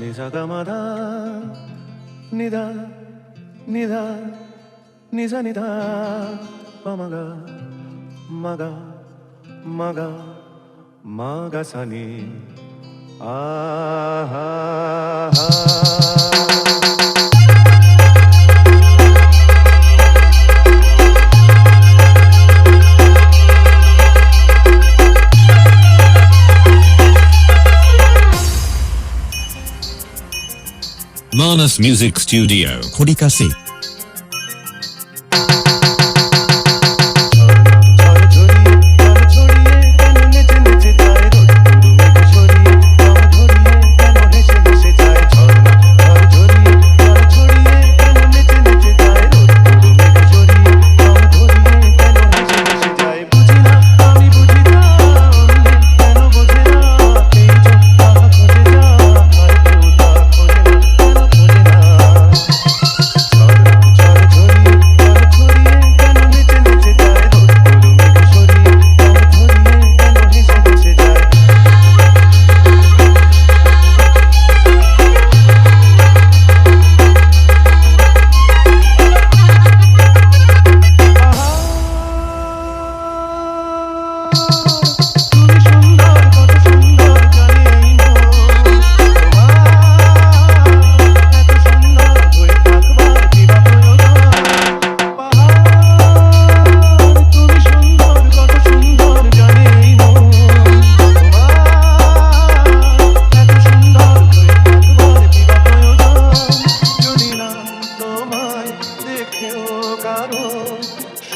ని సగమదా. నిదా నిదా నిజ నిదా. పమగ మగ మగ మాగసని ఆహా Manus Music Studio. Kodikasi.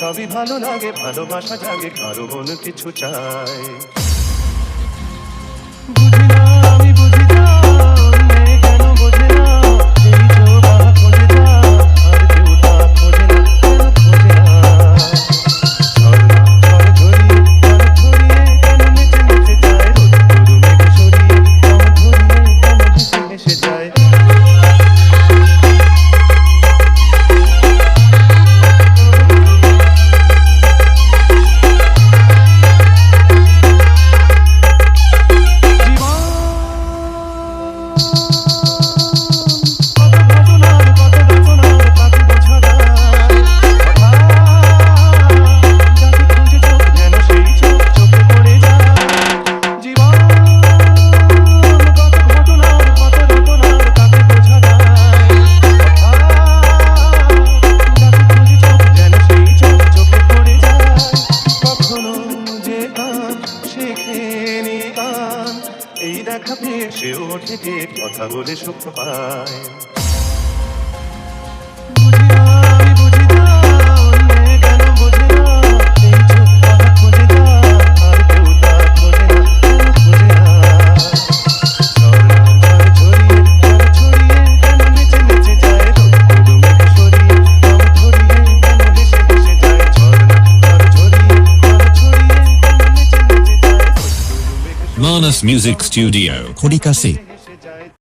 সবই ভালো লাগে ভালোবাসা জাগে কারও মন কিছু চায়। এই দেখা পেয়ে সে ওঠে কথা বলে সুখ পায়। Jonas Music Studio コリカシ